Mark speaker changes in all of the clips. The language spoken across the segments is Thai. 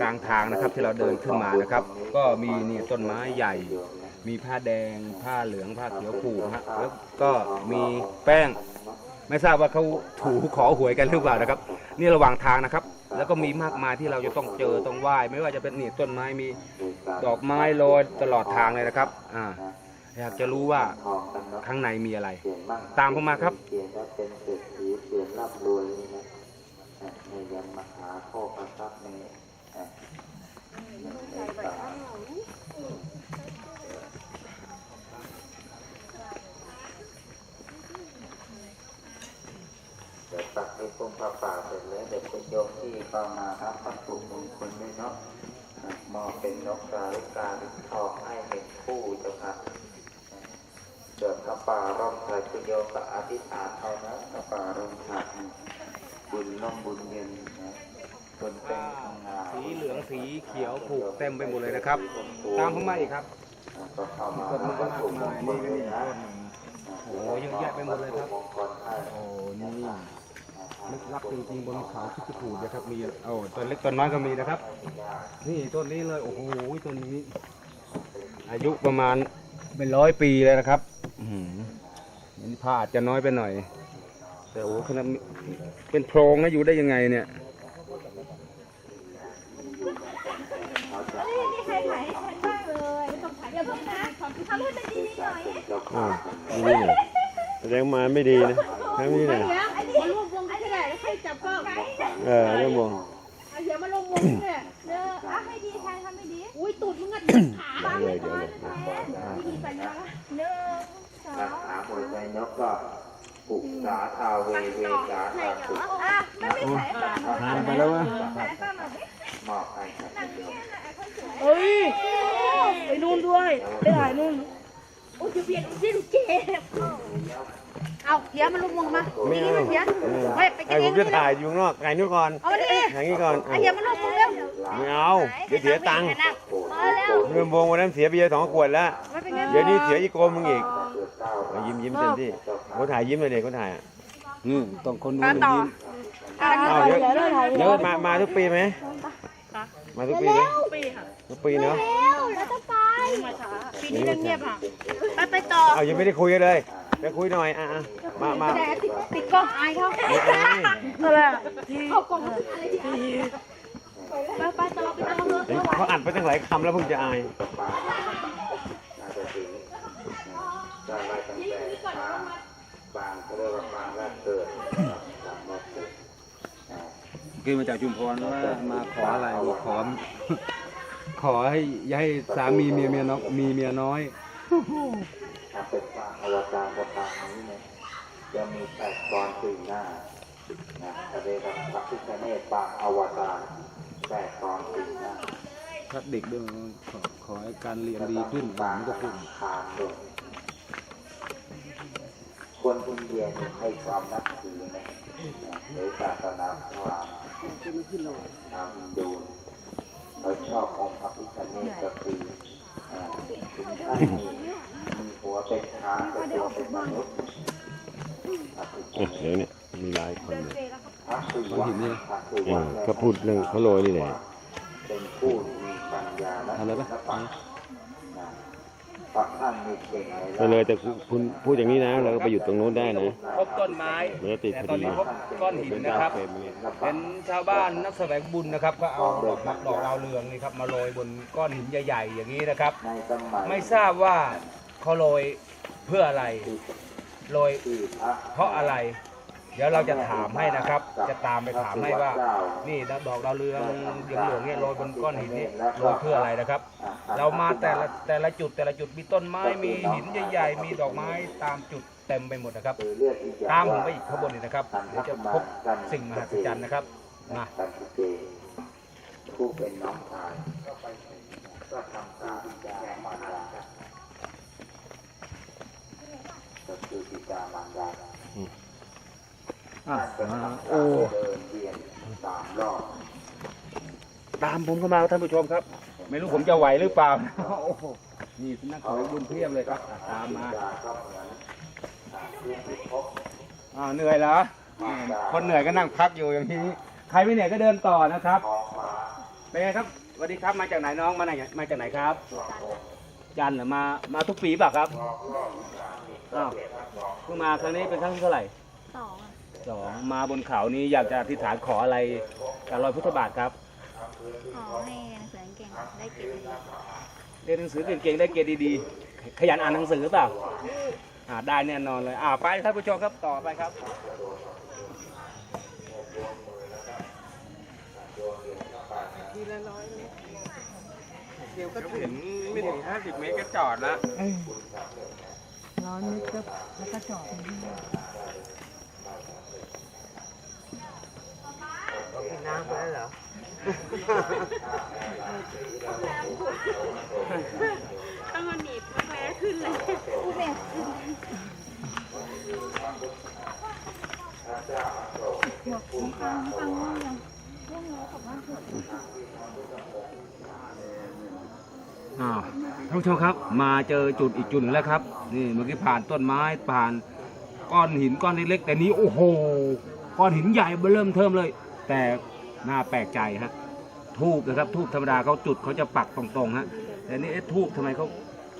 Speaker 1: กลางทางนะครับที่เราเดินขึ้นมานะครับ ก็มีนี่ต้นไม้ใหญ่ มีผ้าแดง ผ้าเหลืองผ้าเขียวผูกฮะแล้วก็มีแป้ง ไม่ทราบว่าเขาถูขอหวยกันหรือเปล่านะครับ นี่ระหว่างทางนะครับ แล้วก็มีมากมายที่เราจะต้องเจอต้องไหว้ไม่ว่าจะเป็นนี่ต้นไม้มีดอกไม้โรยตลอดทางเลยนะครับอ่าอยากจะรู้ว่าข้างในมีอะไร ตามผมมาครับ
Speaker 2: เขียนว่าเป็นเศรษฐีเขียนร่ำรวยนะในยันมหาโภคทรัพย์ใน เดี๋ยวตักให้พุ่มผ้าป่าเสร็จแล้วเดี๋ยวคุณโยมที่เข้ามารับพระสุมงคลด้วยเนาะอะมอเป็นนกกาลูกกาลิทองให้หนึ่งคู่เจ้าค่ะเดินกระป่าร่องไทยคุณโยมก็อธิษฐานเอานะกระป่าร่องไทยบุญน้องบุญเย็นนะ บนเป็นทางงาน
Speaker 1: สีเหลืองสีเขียวผูกเต็มไปหมดเลยนะครับ ตามผมมาอีกครับ
Speaker 2: ก็เข้ามา
Speaker 1: ต้นไม้
Speaker 2: ก็
Speaker 1: มาก
Speaker 2: ถูกม
Speaker 1: มางย
Speaker 2: ค
Speaker 1: นี่
Speaker 2: ล
Speaker 1: ก็
Speaker 2: ด้วย
Speaker 1: มี
Speaker 2: นะ
Speaker 1: ต้นหนึ่งโอ้โหเยอะแยะไปหมดเลยครับ
Speaker 2: มงคลให้
Speaker 1: โอ้นี่ลึกลับจริงๆบนเขาคิดจะถูกนะครับมีโอ้ต้นเล็กต้นน้อยก็มีนะครับ นี่ต้นนี้เลยโอ้โหต้นนี้ อายุประมาณเป็นร้อยปีเลยนะครับอือหือนี่ผ้าอาจจะน้อยไปหน่อย แต่โอ้โหขนาดเป็นโพรงนะอยู่ได้ยังไงเนี่ย
Speaker 3: นี่นี่ใครถ่ายให้ฉันบ้างเลยไม่ต้องถ่ายเดี๋ยวเพิ่งนะทำให้มันดีๆหน่ อย
Speaker 4: อ่านี่เนี่ยแสดงมาไม่ดีนะทั้งนี้เนี่ย
Speaker 3: เดี๋ยวอันนี้มาร่วมวงกันก็ได้แล้วใครจับก็
Speaker 4: เออเรื่องวง
Speaker 3: เอาเดี๋ยวมาลงวงเนี่ยเด้ออะให้ดีแทนทำให้ดี อุ้ยตูดมึงอะขา
Speaker 4: เดี๋ยวเลยเดี๋ยวเลย
Speaker 3: ไม่ดีสัญญาหนึ่งสอ
Speaker 2: รั
Speaker 3: ง
Speaker 2: กษาหัวใจนกก็ปุกษาทาเวเวสาทาสุ
Speaker 3: อะไม่ไม่ถ่ายป่ะ
Speaker 1: ทานไปแล้ววะ
Speaker 5: เอา
Speaker 3: เดี๋ยวมาลงวงมา
Speaker 4: ไม่เอา
Speaker 3: เดี๋ยว
Speaker 4: เออ
Speaker 3: ไม่ไปกิ
Speaker 4: ไอ้
Speaker 3: น
Speaker 4: ผ
Speaker 3: เอ
Speaker 4: ม
Speaker 3: ง
Speaker 4: จะถ่ายอยู่ข้างนอกถ่ายนู่นก่อน
Speaker 3: เอามาดิ
Speaker 4: อย่างนี้ก่อน
Speaker 3: ไอ้เดี๋ยวมาลงวงเร็ว
Speaker 4: ไม่เอาเดี๋ยวเสียตังค์
Speaker 3: เออเร็ว
Speaker 4: เรื่องวงวันนั้นเสียเบียร์สองขวดแล้ว
Speaker 3: ไม่เป็นไง
Speaker 4: เดี๋ยวนี้เสียอีกโกมมึงอีกเอายิ้มยิ้มเต็มที่เขาถ่ายยิ้มเลยเด็กเขาถ่ายอะ
Speaker 1: อืมต้องคนนู้น
Speaker 3: ต่อ
Speaker 1: ยิ้ม
Speaker 4: เอาเดี๋ยว
Speaker 5: เดี๋ยวเราถ่าย
Speaker 4: เดี๋ยวมามาทุกปีไหมมาทุกปีไหม
Speaker 5: ปีค่ะ
Speaker 4: ทุกปีเนาะ
Speaker 3: เร็วแล้วจะไป
Speaker 5: มาช้า
Speaker 3: ปีนี้เงียบอะไปไปต่อ
Speaker 4: เอายังไม่ได้คุยกันเลย ไปคุยหน่อยอะอะมามา
Speaker 3: แต่ติดติดกล้องอายเขา
Speaker 4: ไม่เป็นไร
Speaker 5: อะไรอะที่
Speaker 3: เอากล้องอะไรที่อายไปไปต่อไปต่อเลย
Speaker 4: เห็นเขาอัดไปตั้งหลายคำแล้วเพิ่งจะอาย
Speaker 2: น่าจะถึงได้ไล่ตั้งแต่ปางปางเขาเรียกว่าปางแรกเกิดปางแรกเกิดอ่า
Speaker 1: คือมาจากชุมพรว่ามาขออะไรขอขอให้อย่าให้สามีเมียเมียน้อยมีเมียน้อย
Speaker 2: ถ้าเป็นปางอวตารปางนี้เนี่ยจะมีแปดกรสี่หน้านะจะเรียกว่าพระพิฆเนศปางอวตารแปดกรสี่หน้า
Speaker 1: พักเด็กด้วยขอขอให้การเรียนดีขึ้นหวังก็ขึ้น
Speaker 2: ทางเดินคนอินเดียนให้ความนับถือนะหรือศาสนาพราหมณ์ชาวฮินดูเขาชอบองค์พระพิฆเนศก็คือถึงขั้นมีมีหัว เป็นช้างแต่ตัวเป็นมนุษย์พระพิฆ
Speaker 4: อะ
Speaker 2: เน
Speaker 4: เดี๋ยว
Speaker 2: ศ
Speaker 4: เนี่ยมีหลายคนเนี่ย
Speaker 2: พระศิวะพระศิ
Speaker 4: เอ
Speaker 2: วะ
Speaker 4: อเขาพูดเรื่องเขาโรยนี่แหละ
Speaker 2: เป็นผู้มีปัญญาและ
Speaker 1: ทำอะไรปะ
Speaker 2: ศิลปะนะพระท่านมีเก่งใน
Speaker 4: ไปเลยแต่คุณพูดอย่างนี้นะเราก็ไปอยู่ตรงนู้นได้นะ
Speaker 1: พบต้นไม้
Speaker 4: เดี๋ยวติด
Speaker 1: แต่
Speaker 4: พ
Speaker 1: ต
Speaker 4: อ
Speaker 1: อน
Speaker 4: ดี
Speaker 1: นี้พบก้อนหินนะครับเป็นชาวบ้านนักแสวงบุญนะครับ ก็เอาดอกดอกดาวเรืองนี่ครับมาโรยบนก้อนหินใหญ่ๆอย่างนี้นะครับ
Speaker 2: ในสมัย
Speaker 1: ไม่ทราบว่าเขาโรย เพื่ออะไรโรยเพราะอะไร เดี๋ยวเราจะถามให้นะครับ จะตามไปถามให้ว่า นี่ดอกดาวเรืองเหลืองเหลืองเนี่ยโรยบนก้อนหินนี่โรยเพื่ออะไรนะครับ เรามาแต่ละแต่ละจุดแต่ละจุดมีต้นไม้มีหินใหญ่ๆมีดอกไม้ตามจุดเต็มไปหมดนะครับ ตามผมไปอีกข้างบนนี่นะครับเดี๋ยวจะพบสิ่งมหัศจรรย์นะครับมา
Speaker 2: ผู้เป็นน้องชายก็ทำการแก่ารดา ก็คือบิดามารดา
Speaker 1: อะ
Speaker 2: ท่าน
Speaker 1: มา
Speaker 2: โอ้
Speaker 1: โอ้
Speaker 2: เดินเวียนสามรอบ
Speaker 1: ตามผมเข้ามาท่านผู้ชมครับ ไม่รู้ผมจะไหวหรือเปล่าโอ้โหนี่นักขอบุญเพียบเลยครับอะตามมา
Speaker 2: บิดาก็เหมือนอ่าผู้ที่พบ
Speaker 1: อ่าเหนื่อยแล้วคนเหนื่อยก็นั่งพักอยู่อย่างนี้ ใครไม่เหนื่อยก็เดินต่อนะครับ
Speaker 2: ท้องฟ้า
Speaker 1: เป็นไงครับสวัสดีครับมาจากไหนน้องมาไหนมาจากไหนครับ จันทร์เหรือมามาทุกปีเปล่ะครับ อ้าวเพิ่งมาครั้งนี้เป็นครั้งที่เท่าไหร่
Speaker 2: สองอะ
Speaker 1: สองมาบนเขานี้อยากจะอธิษฐานขออะไรกับรอยพุทธบาทครับ
Speaker 2: ขอให้หนังสือเก่งได้เก็บดี
Speaker 1: เรียนหนังสือเก่งๆได้เกรดดีๆ ขยันอ่านหนังสือเปล่าอ่าได้แน่นอนเลยอ่าไปท่านผู้ชมครับต่อไปครับเดี๋ยวก็ถึงไม่ถึงห้าสิบเมตรก็จอดแล้ว
Speaker 5: ร้อนนิดก็แล้วก็จอดตรงนี้
Speaker 2: ต้องมาหนีบมาแพ้ขึ้นเลยผู้แบกขึ้นบอกผมฟังฟังว่ายังเรื่องน้องกลับบ้านเถอะ
Speaker 1: อ้าท่านผู้ชมครับ มาเจอจุดอีกจุดหนึ่งแล้วครับ นี่เมื่อกี้ผ่านต้นไม้ผ่านก้อนหินก้อนเล็กๆแต่นี้โอ้โหก้อนหินใหญ่เบ้อเริ่มเทิมเลย แต่น่าแปลกใจฮะทูบนะครับทูบธรรมดาเขาจุดเขาจะปักตรงๆฮะแต่นี่เอ๊ะทูบทำไมเขา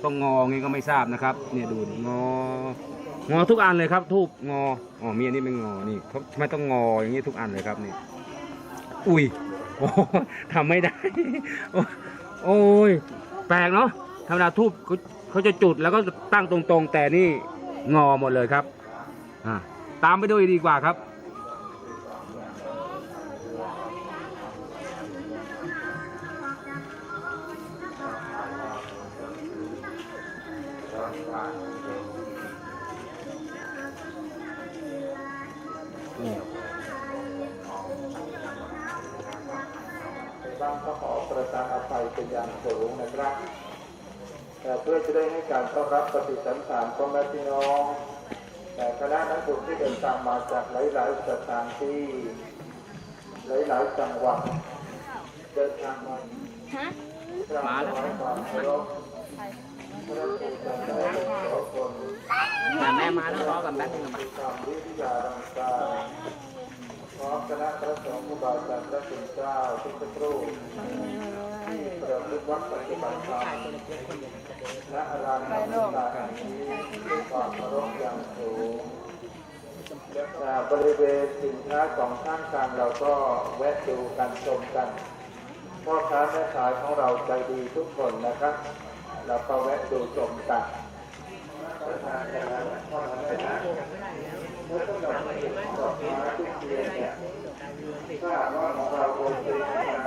Speaker 1: ต้องงอไงก็ไม่ทราบนะครับ เนี่ยดูงองอทุกอันเลยครับ ทูบงออ๋อมีอันนี้ไม่งอนี่เขาทำไมต้องงออย่างนี้ทุกอันเลยครับนี่ อุ้ยโอ้ทำไม่ได้ โอ้ย แปลกเนาะธรรมดาทูบเขาเขาจะจุดแล้วก็ตั้งตรงๆ แต่นี่งอหมดเลยครับ อ่าตามไปด้วยดีกว่าครับ
Speaker 6: เพื่อจะได้ให้การต้อนรับปฏิสันถานพ่อแม่พี่น้อง แต่คณะนักบุญที่เดินทางมาจากหลาย ๆ สถานที่ หลาย ๆ จังหวัดเดินทางมา
Speaker 2: ฮะ
Speaker 6: มาแล้วความเคารพพระพุทธเจ้าขอคน
Speaker 1: แม่มาแล้วรอกันแป๊บนึง
Speaker 6: ทำวิทยารังการพร้อมคณะพระสงฆ์ผู้บาอาจารย์พระคุณเจ้าทุกพระรูป ที่ประพฤติวัดปฏิบัติธรรมณอารามวิลานี้ด้วยความเคารพอย่างสูงบริเวณสินค้าของข้างทางเราก็แวะดูกันชมกันพ่อค้าแม่ขายของเราใจดีทุกคนนะครับ เราก็แวะดูชมกันเมื่อต้องกาเห็นดอกไม้ทุกเทียนเนี่ยถ้าว่าของเราโอนเป็นที่มาแล้ว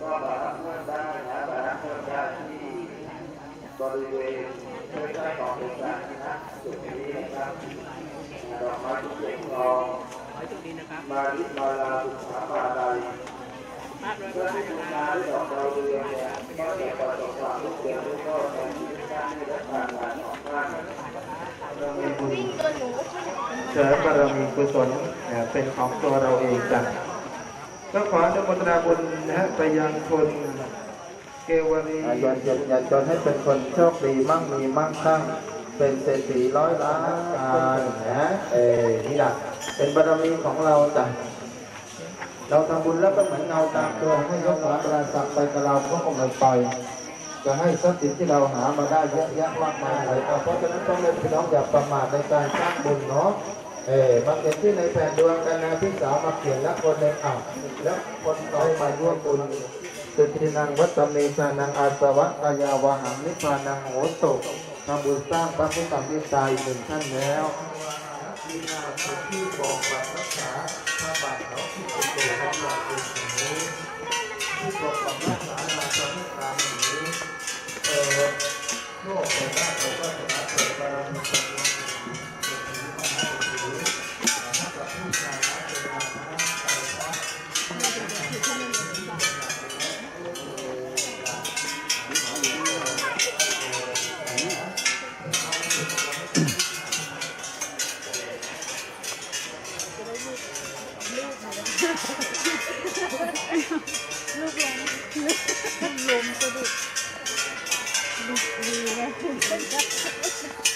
Speaker 6: ก็มาเพื่อนได้นะมาเพื่อนได้ที่บริเวณเพื่อนได้ของเป็นสาธารณะจุดนี้นะครับดอกไม้ทุกเทียนทองมาลิมาลาสุขามาลัยเพื่อที่คุณงานดอกดาวเรืองเนี่ยก็จะประสบความรุ่งเรืองและก็ในชีวิตการที่ได้ผ่านงานของท่านเสริมบารมีกุศลเป็นของตัวเราเองจ้ะ ก็ขออนุโมทนาบุญนะฮะไปยังคนเกวรียนยนยนจนให้เป็นคนโชคดีมั่งมีมั่งคั่งเป็นเศรษฐีร้อยล้านนะฮะเออนี่แหละเป็นบารมีของเราจ้ะเราทำบุญแล้วก็เหมือนเงาตามตัวให้ยกหลานปราศักไปกับเราก็คงไม่ปจะให้ทรัพย์สินที่เราหามาได้เยอะแยะมากมายเลยเพราะฉะนั้นต้องเล่นพี่น้องอย่าประมาทในการสร้างบุญเนาะ เออมาเขียนที่ในแผ่นดวงกันนะพี่สาวมาเขียนแล้วคนในอ่าวแล้วคนต่อมาร่วมบุญสุทินังวัตเมชานังอาสวะกายาวหังนิพพานังโหตุทำบุญสร้างพระพุทธมิตรอีกหนึ่งท่านแล้วที่นาที่บอกบัตรรักษาพระบาทเขาที่เป็นตัวของเราเป็นอย่างนี้ที่บอกบัตรรักษาเราจะไม่ตามอย่างนี้เออโลกเป็นหน้า 哈哈哈哈哈！哈哈，录龙，录龙，录龙，收录，录绿，对不对？